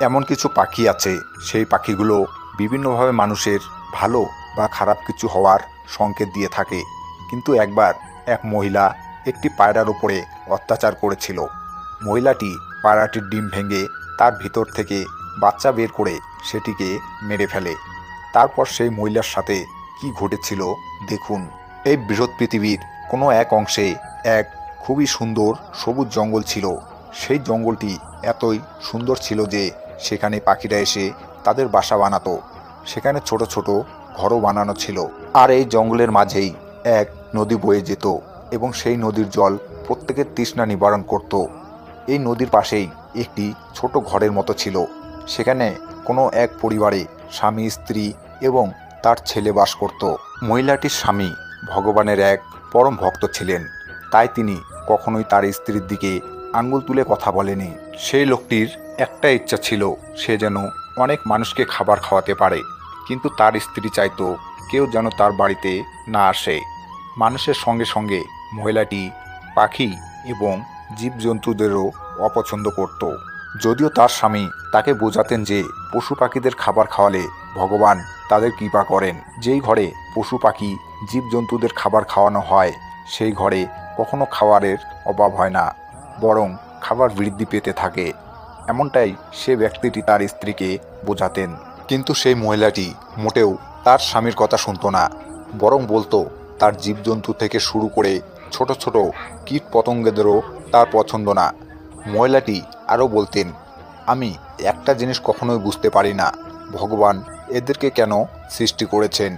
এমন কিছু পাখি আছে, সেই পাখিগুলো বিভিন্নভাবে মানুষের ভালো বা খারাপ কিছু হওয়ার সংকেত দিয়ে থাকে। কিন্তু একবার এক মহিলা একটি পায়রার উপরে অত্যাচার করেছিল। মহিলাটি পায়রাটির ডিম ভেঙে তার ভিতর থেকে বাচ্চা বের করে সেটিকে মেরে ফেলে। তারপর সেই মহিলার সাথে কি ঘটেছিল দেখুন। এই বৃহৎ পৃথিবীর কোনো এক অংশে এক খুবই সুন্দর সবুজ জঙ্গল ছিল। সেই জঙ্গলটি এতই সুন্দর ছিল যে সেখানে পাখিরা এসে তাদের বাসা বানাতো। সেখানে ছোট ছোট ঘরও বানানো ছিল। আর এই জঙ্গলের মাঝেই এক নদী বয়ে যেত এবং সেই নদীর জল প্রত্যেকের তৃষ্ণা নিবারণ করত। এই নদীর পাশেই একটি ছোট ঘরের মতো ছিল। সেখানে কোনো এক পরিবারে স্বামী, স্ত্রী এবং তার ছেলে বাস করত। মহিলাটির স্বামী ভগবানের এক পরম ভক্ত ছিলেন। তাই তিনি কখনোই তার স্ত্রীর দিকে আঙ্গুল তুলে কথা বলেনি সেই লোকটির একটা ইচ্ছা ছিল, সে যেন অনেক মানুষকে খাবার খাওয়াতে পারে, কিন্তু তার স্ত্রী চাইতো কেউ যেন তার বাড়িতে না আসে। মানুষের সঙ্গে সঙ্গে মহিলাটি পাখি এবং জীবজন্তুদেরও অপছন্দ করত। যদিও তার স্বামী তাকে বোঝাতেন যে পশু পাখিদের খাবার খাওয়ালে ভগবান তাদের কৃপা করেন। যেই ঘরে পশু পাখি, জীবজন্তুদের খাবার খাওয়ানো হয়, সেই ঘরে কখনো খাবারের অভাব হয় না, বরং খাবার বৃদ্ধি পেতে থাকে। এমনটাই সে ব্যক্তিটি তার স্ত্রীকে বোঝাতেন। কিন্তু সেই মহিলাটি মোটেও তার স্বামীর কথা শুনতো না, বরং বলতো, তার জীবজন্তু থেকে শুরু করে ছোট ছোট কীট পতঙ্গদেরও তার পছন্দ না। মহিলাটি আরও বলতেন, আমি একটা জিনিস কখনোই বুঝতে পারি না, ভগবান এদেরকে কেন সৃষ্টি করেছেন?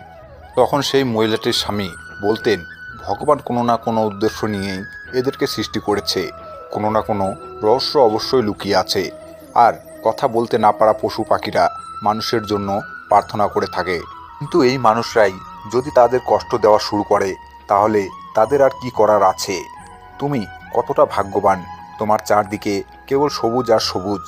তখন সেই মহিলাটির স্বামী বলতেন, ভগবান কোনো না কোনো উদ্দেশ্য নিয়েই এদেরকে সৃষ্টি করেছে, কোনো না কোনো রহস্য অবশ্যই লুকিয়ে আছে। আর কথা বলতে না পারা পশু পাখিরা মানুষের জন্য প্রার্থনা করে থাকে। কিন্তু এই মানুষরাই যদি তাদের কষ্ট দেওয়া শুরু করে, তাহলে তাদের আর কি করার আছে? তুমি কতটা ভাগ্যবান, তোমার চারদিকে কেবল সবুজ আর সবুজ,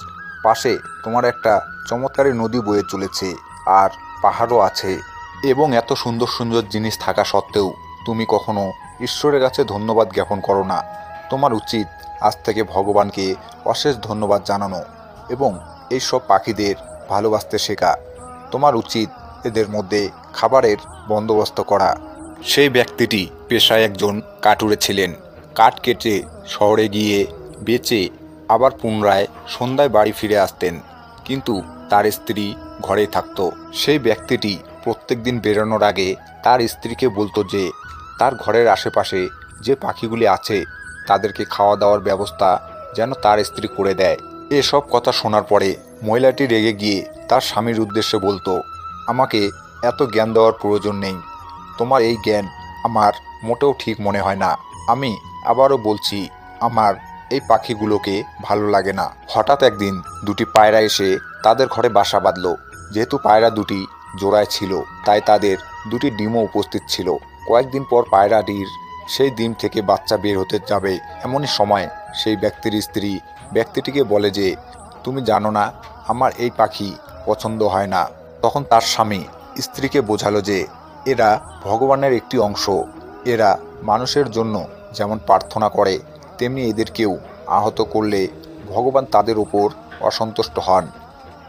পাশে তোমার একটা চমৎকারী নদী বয়ে চলেছে আর পাহাড়ও আছে। এবং এত সুন্দর সুন্দর জিনিস থাকা সত্ত্বেও তুমি কখনো ঈশ্বরের কাছে ধন্যবাদ জ্ঞাপন করো না। তোমার উচিত আজ থেকে ভগবানকে অশেষ ধন্যবাদ জানানো এবং এই সব পাখিদের ভালোবাসতে শেখা। তোমার উচিত এদের মধ্যে খাবারের বন্দোবস্ত করা। সেই ব্যক্তিটি পেশায় একজন কাটুরে ছিলেন। কাঠ কেটে শহরে গিয়ে বেচে আবার পুনরায় সন্ধ্যায় বাড়ি ফিরে আসতেন। কিন্তু তার স্ত্রী ঘরে থাকত। সেই ব্যক্তিটি প্রত্যেক দিন বেরোনোর আগে তার স্ত্রীকে বলতো যে, তার ঘরের আশেপাশে যে পাখিগুলি আছে তাদেরকে খাওয়া দাওয়ার ব্যবস্থা যেন তার স্ত্রী করে দেয়। এসব কথা শোনার পরে মহিলাটি রেগে গিয়ে তার স্বামীর উদ্দেশ্যে বলতো, আমাকে এত জ্ঞান দেওয়ার প্রয়োজন নেই। তোমার এই জ্ঞান আমার মোটেও ঠিক মনে হয় না। আমি আবারও বলছি, আমার এই পাখিগুলোকে ভালো লাগে না। হঠাৎ একদিন দুটি পায়রা এসে তাদের ঘরে বাসা বাঁধল। যেহেতু পায়রা দুটি জোড়ায় ছিল, তাই তাদের দুটি ডিমও উপস্থিত ছিল। কয়েকদিন পর পায়রাটির সেই ডিম থেকে বাচ্চা বের হতে যাবে এমনই সময় সেই ব্যক্তির স্ত্রী ব্যক্তিটিকে বলে যে, তুমি জানো না, আমার এই পাখি পছন্দ হয় না। তখন তার স্বামী স্ত্রীকে বোঝালো যে, এরা ভগবানের একটি অংশ। এরা মানুষের জন্য যেমন প্রার্থনা করে, তেমনি এদেরকেও আহত করলে ভগবান তাদের উপর অসন্তুষ্ট হন।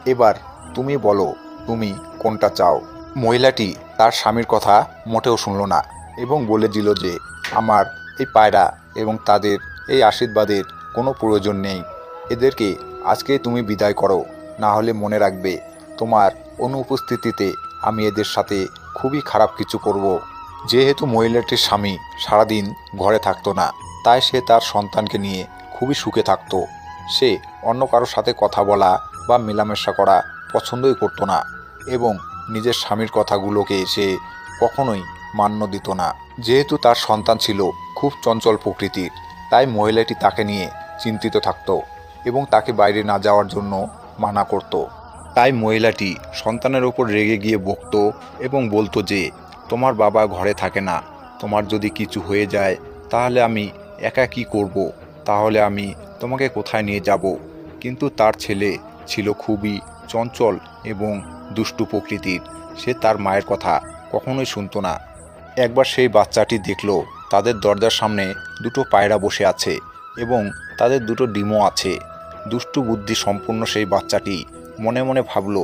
এবার তুমি বলো, তুমি কোনটা চাও? মহিলাটি তার স্বামীর কথা মোটেও শুনল না এবং বলে দিল যে আমার এই পায়রা এবং তাদের এই আশীর্বাদের কোনো প্রয়োজন নেই এদেরকে আজকে তুমি বিদায় করো, না হলে মনে রাখবে তোমার অনুপস্থিতিতে আমি এদের সাথে খুবই খারাপ কিছু করব। যেহেতু মহিলাটির স্বামী সারাদিন ঘরে থাকতো না, তাই সে তার সন্তানকে নিয়ে খুবই সুখে থাকতো সে অন্য কারোর সাথে কথা বলা বা মেলামেশা করা পছন্দই করতো না এবং নিজের স্বামীর কথাগুলোকে সে কখনোই মান্য দিত না। যেহেতু তার সন্তান ছিল খুব চঞ্চল প্রকৃতির, তাই মহিলাটি তাকে নিয়ে চিন্তিত থাকতো এবং তাকে বাইরে না যাওয়ার জন্য মানা করত। তাই মহিলাটি সন্তানের ওপর রেগে গিয়ে বকত এবং বলতো যে, তোমার বাবা ঘরে থাকে না, তোমার যদি কিছু হয়ে যায়, তাহলে আমি একা কি করব? তাহলে আমি তোমাকে কোথায় নিয়ে যাব? কিন্তু তার ছেলে ছিল খুবই চঞ্চল এবং দুষ্টু প্রকৃতির। সে তার মায়ের কথা কখনোই শুনতো না। একবার সেই বাচ্চাটি দেখল, তাদের দরজার সামনে দুটো পায়রা বসে আছে এবং তাদের দুটো ডিমও আছে। দুষ্টু বুদ্ধি সম্পূর্ণ সেই বাচ্চাটি মনে মনে ভাবলো,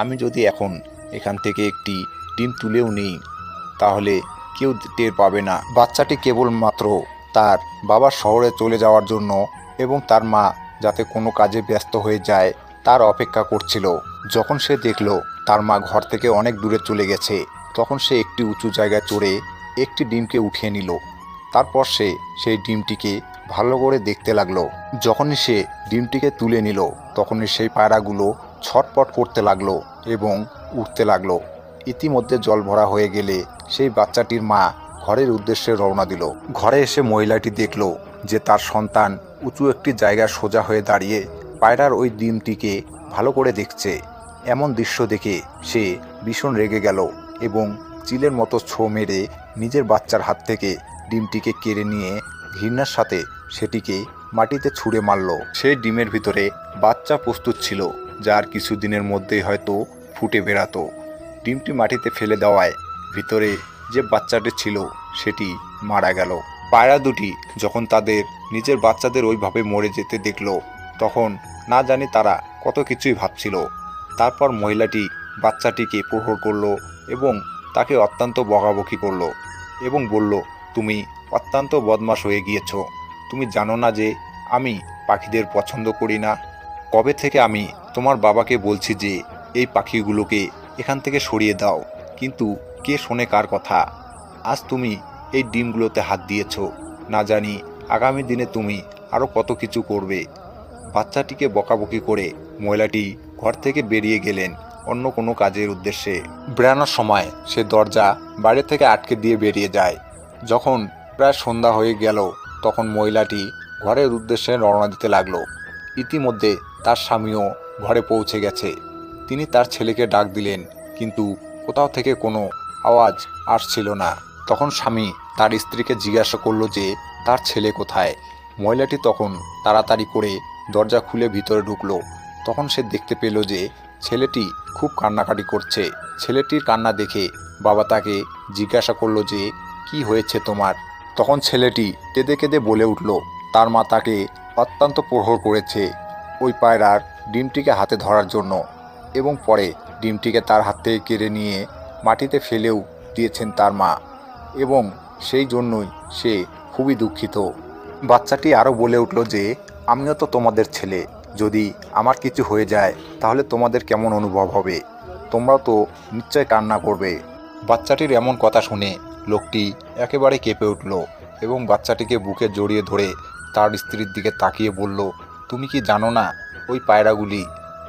আমি যদি এখন এখান থেকে একটি ডিম তুলেও নিই, তাহলে কেউ টের পাবে না। বাচ্চাটি কেবলমাত্র তার বাবার শহরে চলে যাওয়ার জন্য এবং তার মা যাতে কোনো কাজে ব্যস্ত হয়ে যায়, তার অপেক্ষা করছিল। যখন সে দেখল, তার মা ঘর থেকে অনেক দূরে চলে গেছে তখন সে একটি উঁচু জায়গায় চড়ে একটি ডিমকে উঠিয়ে নিল। তারপর সে সেই ডিমটিকে ভালো করে দেখতে লাগল। যখনই সে ডিমটিকে তুলে নিল, তখনই সেই পায়রাগুলো ছটপট করতে লাগল এবং উঠতে লাগল। ইতিমধ্যে জল ভরা হয়ে গেলে সেই বাচ্চাটির মা ঘরের উদ্দেশ্যে রওনা দিল। ঘরে এসে মহিলাটি দেখল যে তার সন্তান উঁচু একটি জায়গায় সোজা হয়ে দাঁড়িয়ে পায়রার ওই ডিমটিকে ভালো করে দেখছে। এমন দৃশ্য দেখে সে ভীষণ রেগে গেল। এবং চিলের মতো ছো মেরে নিজের বাচ্চার হাত থেকে ডিমটিকে কেড়ে নিয়ে ঘৃণার সাথে সেটিকে মাটিতে ছুঁড়ে মারল। সেই ডিমের ভিতরে বাচ্চা প্রস্তুত ছিল যার কিছুদিনের মধ্যেই হয়তো ফুটে বেরাতো ডিমটি মাটিতে ফেলে দেওয়ায় ভিতরে যে বাচ্চাটি ছিল, সেটি মারা গেল। পায়রা দুটি যখন তাদের নিজের বাচ্চাদের ওইভাবে মরে যেতে দেখল, তখন না জানি তারা কত কিছুই ভাবছিল। তারপর মহিলাটি বাচ্চাটিকে প্রহর করল এবং তাকে অত্যন্ত বকাবকি করল এবং বলল, তুমি অত্যন্ত বদমাশ হয়ে গিয়েছ। তুমি জানো না যে আমি পাখিদের পছন্দ করি না। কবে থেকে আমি তোমার বাবাকে বলছি যে এই পাখিগুলোকে এখান থেকে সরিয়ে দাও? কিন্তু কে শোনে কার কথা? আজ তুমি এই ডিমগুলোতে হাত দিয়েছ। না জানি আগামী দিনে তুমি আরও কত কিছু করবে। বাচ্চাটিকে বকাবকি করে মহিলাটি ঘর থেকে বেরিয়ে গেলেন। অন্য কোনো কাজের উদ্দেশ্যে বেড়ানোর সময় সে দরজা বাইরে থেকে আটকে দিয়ে বেরিয়ে যায়। যখন প্রায় সন্ধ্যা হয়ে গেল, তখন মহিলাটি ঘরের উদ্দেশ্যে রওনা দিতে লাগল। ইতিমধ্যে তার স্বামীও ঘরে পৌঁছে গেছে। তিনি তার ছেলেকে ডাক দিলেন, কিন্তু কোথাও থেকে কোনো আওয়াজ আসছিল না। তখন স্বামী তার স্ত্রীকে জিজ্ঞাসা করল যে, তার ছেলে কোথায়? মহিলাটি তখন তাড়াতাড়ি করে দরজা খুলে ভিতরে ঢুকলো। তখন সে দেখতে পেল যে ছেলেটি খুব কান্নাকাটি করছে। ছেলেটির কান্না দেখে বাবা তাকে জিজ্ঞাসা করল যে, কি হয়েছে তোমার? তখন ছেলেটি কেঁদে কেঁদে বলে উঠল, তার মা তাকে অত্যন্ত প্রহর করেছে ওই পায়রার ডিমটিকে হাতে ধরার জন্য এবং পরে ডিমটিকে তার হাত থেকে কেড়ে নিয়ে মাটিতে ফেলেও দিয়েছেন তার মা এবং সেই জন্যই সে খুবই দুঃখিত। বাচ্চাটি আরও বলে উঠল যে, আমিও তো তোমাদের ছেলে। যদি আমার কিছু হয়ে যায়, তাহলে তোমাদের কেমন অনুভব হবে? তোমরা তো নিশ্চয় কান্না করবে। বাচ্চাটির এমন কথা শুনে লোকটি একেবারে কেঁপে উঠল এবং বাচ্চাটিকে বুকে জড়িয়ে ধরে তার স্ত্রীর দিকে তাকিয়ে বলল, তুমি কি জানো না ওই পায়রাগুলি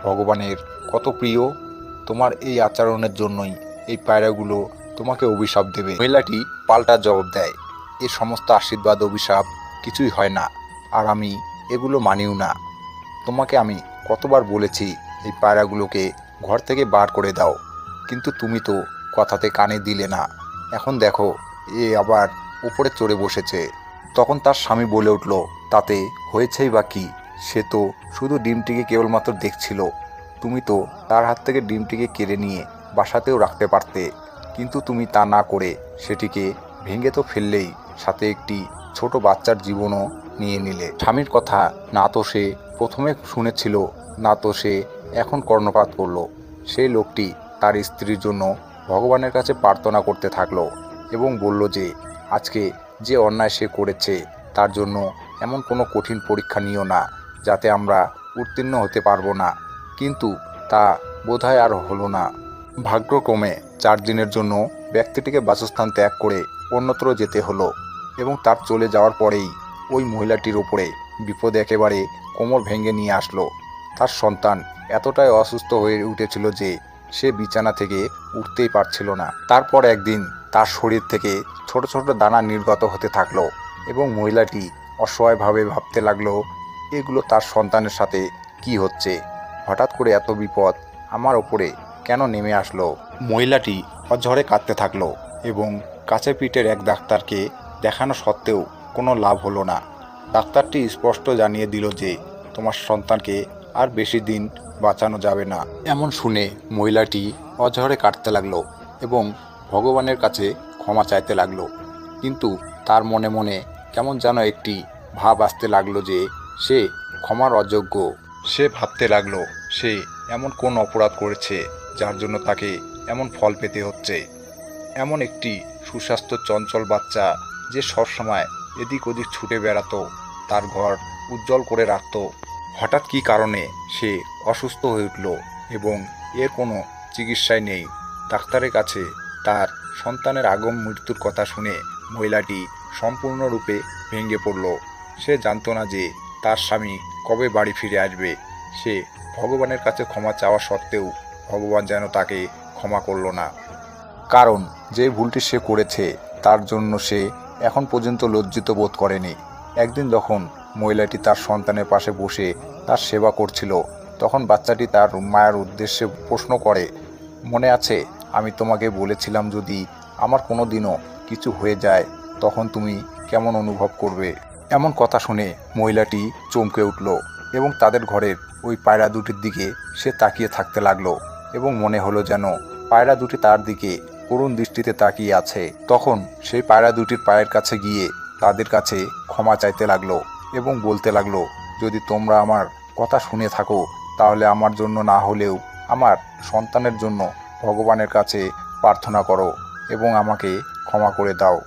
ভগবানের কত প্রিয়? তোমার এই আচরণের জন্যই এই পায়রাগুলো তোমাকে অভিশাপ দেবে। মহিলাটি পাল্টা জবাব দেয়, এ সমস্ত আশীর্বাদ, অভিশাপ কিছুই হয় না, আর আমি এগুলো মানিও না। তোমাকে আমি কতবার বলেছি এই পায়রাগুলোকে ঘর থেকে বার করে দাও। কিন্তু তুমি তো কথাতে কানে দিলে না। এখন দেখো, এ আবার উপরে চড়ে বসেছে। তখন তার স্বামী বলে উঠল, তাতে হয়েছেই বা কি? সে তো শুধু ডিমটিকে কেবলমাত্র দেখছিল। তুমি তো তার হাত থেকে ডিমটিকে কেড়ে নিয়ে বাসাতেও রাখতে পারতে। কিন্তু তুমি তা না করে সেটিকে ভেঙে তো ফেললেই, সাথে একটি ছোট বাচ্চার জীবনও নিয়ে নিলে। স্বামীর কথা না তো সে প্রথমে শুনেছিল, না তো সে এখন কর্ণপাত করল। সেই লোকটি তার স্ত্রীর জন্য ভগবানের কাছে প্রার্থনা করতে থাকল এবং বলল যে, আজকে যে অন্যায় সে করেছে, তার জন্য এমন কোনো কঠিন পরীক্ষা নিও না, যাতে আমরা উত্তীর্ণ হতে পারব না। কিন্তু তা বোধহয় আর হলো না। ভাগ্যক্রমে চার দিনের জন্য ব্যক্তিটিকে বাসস্থান ত্যাগ করে অন্যত্র যেতে হলো এবং তার চলে যাওয়ার পরেই ওই মহিলাটির ওপরে বিপদ একেবারে কোমর ভেঙে নিয়ে আসলো। তার সন্তান এতটাই অসুস্থ হয়ে উঠেছিল যে সে বিছানা থেকে উঠতেই পারছিল না। তারপর একদিন তার শরীর থেকে ছোট ছোট দানা নির্গত হতে থাকল এবং মহিলাটি অসহায়ভাবে ভাবতে লাগল, এগুলো তার সন্তানের সাথে কি হচ্ছে? হঠাৎ করে এত বিপদ আমার ওপরে কেন নেমে আসলো? মহিলাটি অঝরে কাঁদতে থাকল এবং কাছে পিঠের এক ডাক্তারকে দেখানো সত্ত্বেও কোনো লাভ হলো না। ডাক্তারটি স্পষ্ট জানিয়ে দিল যে, তোমার সন্তানকে আর বেশি দিন বাঁচানো যাবে না। এমন শুনে মহিলাটি অঝরে কাটতে লাগল এবং ভগবানের কাছে ক্ষমা চাইতে লাগল। কিন্তু তার মনে মনে কেমন যেন একটি ভাব আসতে লাগল যে, সে ক্ষমার অযোগ্য। সে ভাবতে লাগল, সে এমন কোন অপরাধ করেছে যার জন্য তাকে এমন ফল পেতে হচ্ছে। এমন একটি সুস্বাস্থ্য চঞ্চল বাচ্চা যে সবসময় এদিক ওদিক ছুটে বেড়াতো, তার ঘর উজ্জ্বল করে রাখতো। হঠাৎ কী কারণে সে অসুস্থ হয়ে উঠল এবং এর কোনো চিকিৎসায় নেই। ডাক্তারের কাছে তার সন্তানের আগম মৃত্যুর কথা শুনে মহিলাটি সম্পূর্ণরূপে ভেঙে পড়ল। সে জানতো না যে তার স্বামী কবে বাড়ি ফিরে আসবে। সে ভগবানের কাছে ক্ষমা চাওয়া সত্ত্বেও ভগবান যেন তাকে ক্ষমা করল না। কারণ যে ভুলটি সে করেছে, তার জন্য সে এখন পর্যন্ত লজ্জিত বোধ করেনি। একদিন যখন মহিলাটি তার সন্তানের পাশে বসে তার সেবা করছিল, তখন বাচ্চাটি তার মায়ের উদ্দেশ্যে প্রশ্ন করে, মনে আছে, আমি তোমাকে বলেছিলাম যদি আমার কোনো দিনও কিছু হয়ে যায়, তখন তুমি কেমন অনুভব করবে? এমন কথা শুনে মহিলাটি চমকে উঠল এবং তাদের ঘরের ওই পায়রা দুটির দিকে সে তাকিয়ে থাকতে লাগল এবং মনে হলো যেন পায়রা দুটি তার দিকে করুণ দৃষ্টিতে তাকিয়ে আছে। তখন সেই পায়রা দুটির পায়ের কাছে গিয়ে তাদের কাছে ক্ষমা চাইতে লাগল এবং বলতে লাগল, যদি তোমরা আমার কথা শুনে থাকো, তাহলে আমার জন্য না হলেও আমার সন্তানের জন্য ভগবানের কাছে প্রার্থনা করো এবং আমাকে ক্ষমা করে দাও।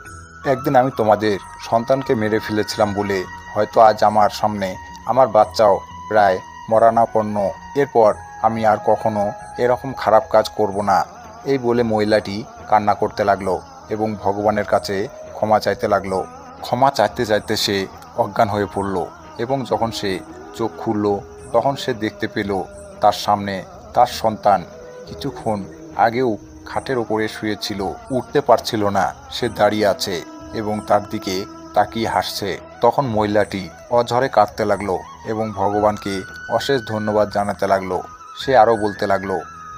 একদিন আমি তোমাদের সন্তানকে মেরে ফেলেছিলাম বলে হয়তো আজ আমার সামনে আমার বাচ্চাও প্রায় মরানাপন্ন এরপর আমি আর কখনো এরকম খারাপ কাজ করব না। এই বলে মহিলাটি কান্না করতে লাগল এবং ভগবানের কাছে ক্ষমা চাইতে লাগল। ক্ষমা চাইতে চাইতে সে অজ্ঞান হয়ে পড়ল এবং যখন সে চোখ খুলল, তখন সে দেখতে পেল তার সামনে তার সন্তান কিছুক্ষণ আগেও খাটের ওপরে শুয়েছিল, উঠতে পারছিল না, সে দাঁড়িয়ে আছে এবং তার দিকে তাকিয়ে হাসছে। তখন মহিলাটি অঝরে কাঁদতে লাগল এবং ভগবানকে অশেষ ধন্যবাদ জানাতে লাগল। সে আরও বলতে লাগল,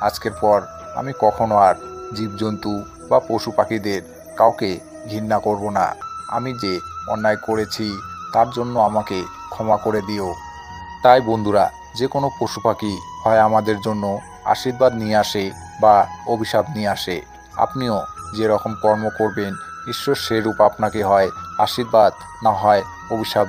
আজকের পর আমি কখনো আর জীবজন্তু বা পশু পাখিদের কাউকে ঘৃণা করব না। আমি যে অন্যায় করেছি, তার জন্য আমাকে ক্ষমা করে দিও। তাই বন্ধুরা, যে কোনো পশু পাখি হয় আমাদের জন্য আশীর্বাদ নিয়ে আসে বা অভিশাপ নিয়ে আসে। আপনিও যেরকম কর্ম করবেন, ঈশ্বর সেরূপ আপনাকে হয় আশীর্বাদ, না হয় অভিশাপ